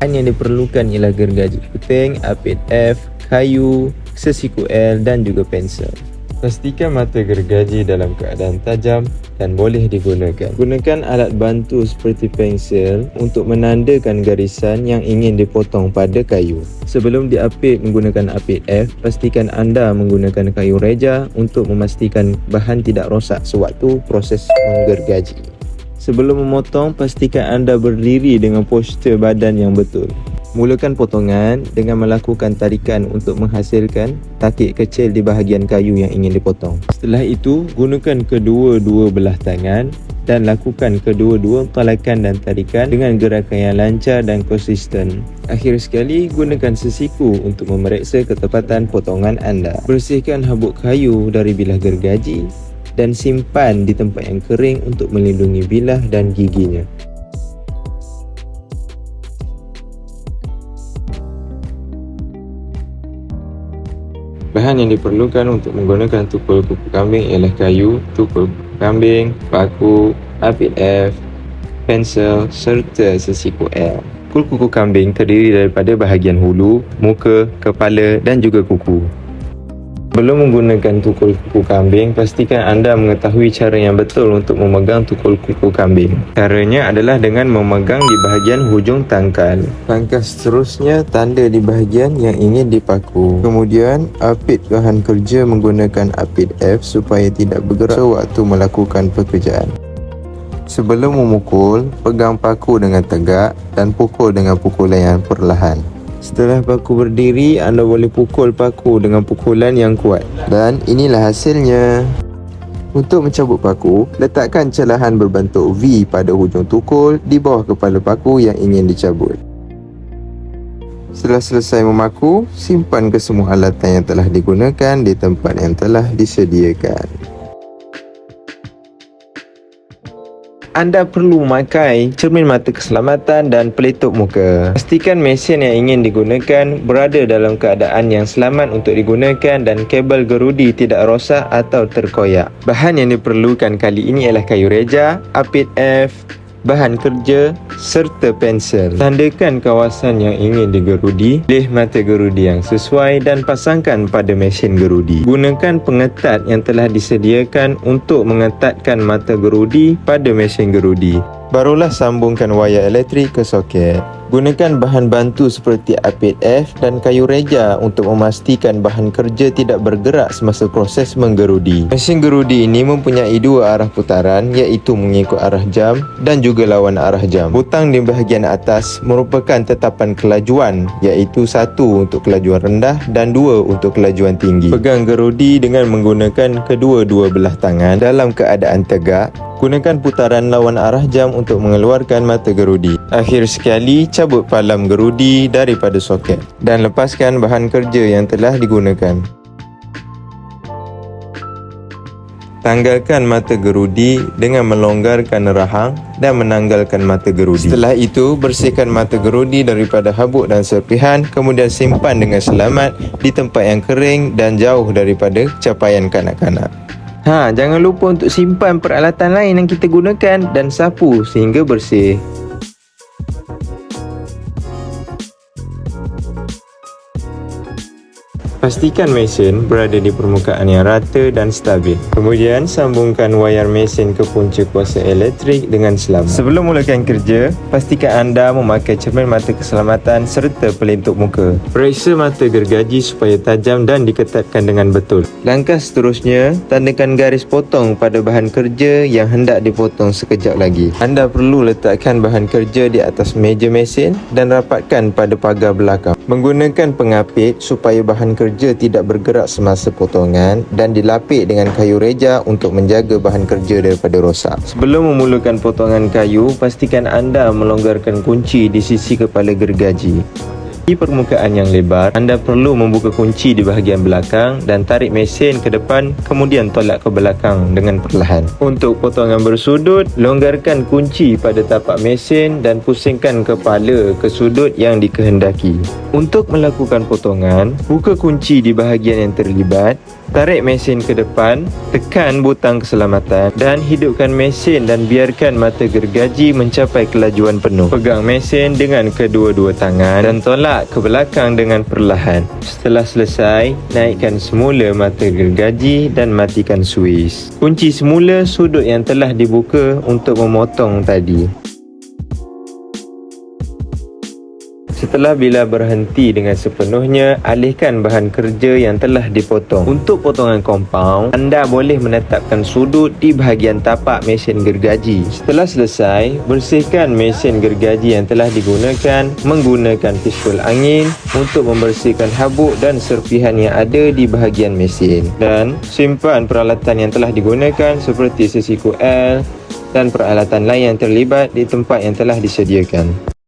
Bahan yang diperlukan ialah gergaji puting, apit F, kayu, sesiku L dan juga pensel. Pastikan mata gergaji dalam keadaan tajam dan boleh digunakan. Gunakan alat bantu seperti pensel untuk menandakan garisan yang ingin dipotong pada kayu. Sebelum diapit menggunakan apit F, pastikan anda menggunakan kayu reja untuk memastikan bahan tidak rosak sewaktu proses menggergaji. Sebelum memotong, pastikan anda berdiri dengan postur badan yang betul. Mulakan potongan dengan melakukan tarikan untuk menghasilkan takik kecil di bahagian kayu yang ingin dipotong. Setelah itu, gunakan kedua-dua belah tangan dan lakukan kedua-dua talakan dan tarikan dengan gerakan yang lancar dan konsisten. Akhir sekali, gunakan sesiku untuk memeriksa ketepatan potongan anda. Bersihkan habuk kayu dari bilah gergaji dan simpan di tempat yang kering untuk melindungi bilah dan giginya. Bahan yang diperlukan untuk menggunakan tukul kuku kambing ialah kayu, tukul kuku kambing, paku, apit F, pensel serta sesiku L. Kul kuku kambing terdiri daripada bahagian hulu, muka, kepala dan juga kuku. Sebelum menggunakan tukul kuku kambing, pastikan anda mengetahui cara yang betul untuk memegang tukul kuku kambing. Caranya adalah dengan memegang di bahagian hujung tangkal. Langkah seterusnya, tanda di bahagian yang ingin dipaku. Kemudian, apit bahan kerja menggunakan apit F supaya tidak bergerak sewaktu melakukan pekerjaan. Sebelum memukul, pegang paku dengan tegak dan pukul dengan pukulan yang perlahan. Setelah paku berdiri, anda boleh pukul paku dengan pukulan yang kuat. Dan inilah hasilnya. Untuk mencabut paku, letakkan celahan berbentuk V pada hujung tukul di bawah kepala paku yang ingin dicabut. Setelah selesai memaku, simpan kesemua alatan yang telah digunakan di tempat yang telah disediakan. Anda perlu memakai cermin mata keselamatan dan pelitup muka. Pastikan mesin yang ingin digunakan berada dalam keadaan yang selamat untuk digunakan dan kabel gerudi tidak rosak atau terkoyak. Bahan yang diperlukan kali ini ialah kayu reja, apit F, bahan kerja serta pensel. Tandakan kawasan yang ingin digerudi, pilih mata gerudi yang sesuai dan pasangkan pada mesin gerudi. Gunakan pengetat yang telah disediakan untuk mengetatkan mata gerudi pada mesin gerudi. Barulah sambungkan wayar elektrik ke soket. Gunakan bahan bantu seperti apit F dan kayu reja untuk memastikan bahan kerja tidak bergerak semasa proses menggerudi. Mesin gerudi ini mempunyai dua arah putaran iaitu mengikut arah jam dan juga lawan arah jam. Butang di bahagian atas merupakan tetapan kelajuan iaitu satu untuk kelajuan rendah dan dua untuk kelajuan tinggi. Pegang gerudi dengan menggunakan kedua-dua belah tangan dalam keadaan tegak Gunakan putaran lawan arah jam untuk mengeluarkan mata gerudi. Akhir sekali, cabut palam gerudi daripada soket dan lepaskan bahan kerja yang telah digunakan. Tanggalkan mata gerudi dengan melonggarkan rahang dan menanggalkan mata gerudi. Setelah itu, bersihkan mata gerudi daripada habuk dan serpihan kemudian simpan dengan selamat di tempat yang kering dan jauh daripada capaian kanak-kanak. Ha, jangan lupa untuk simpan peralatan lain yang kita gunakan dan sapu sehingga bersih. Pastikan mesin berada di permukaan yang rata dan stabil. Kemudian sambungkan wayar mesin ke punca kuasa elektrik dengan selamat. Sebelum mulakan kerja, pastikan anda memakai cermin mata keselamatan serta pelitup muka. Periksa mata gergaji supaya tajam dan diketatkan dengan betul. Langkah seterusnya, tandakan garis potong pada bahan kerja yang hendak dipotong sekejap lagi. Anda perlu letakkan bahan kerja di atas meja mesin dan rapatkan pada pagar belakang. Menggunakan pengapit supaya bahan kerja kerja tidak bergerak semasa potongan dan dilapik dengan kayu reja untuk menjaga bahan kerja daripada rosak. Sebelum memulakan potongan kayu, pastikan anda melonggarkan kunci di sisi kepala gergaji. Di permukaan yang lebar, anda perlu membuka kunci di bahagian belakang dan tarik mesin ke depan kemudian tolak ke belakang dengan perlahan. Untuk potongan bersudut, longgarkan kunci pada tapak mesin dan pusingkan kepala ke sudut yang dikehendaki. Untuk melakukan potongan, buka kunci di bahagian yang terlibat Tarik mesin ke depan, tekan butang keselamatan dan hidupkan mesin dan biarkan mata gergaji mencapai kelajuan penuh. Pegang mesin dengan kedua-dua tangan dan tolak ke belakang dengan perlahan. Setelah selesai, naikkan semula mata gergaji dan matikan suis. Kunci semula sudut yang telah dibuka untuk memotong tadi. Setelah bila berhenti dengan sepenuhnya, alihkan bahan kerja yang telah dipotong. Untuk potongan kompaun, anda boleh menetapkan sudut di bahagian tapak mesin gergaji. Setelah selesai, bersihkan mesin gergaji yang telah digunakan menggunakan pistol angin untuk membersihkan habuk dan serpihan yang ada di bahagian mesin. Dan simpan peralatan yang telah digunakan seperti sesiku L dan peralatan lain yang terlibat di tempat yang telah disediakan.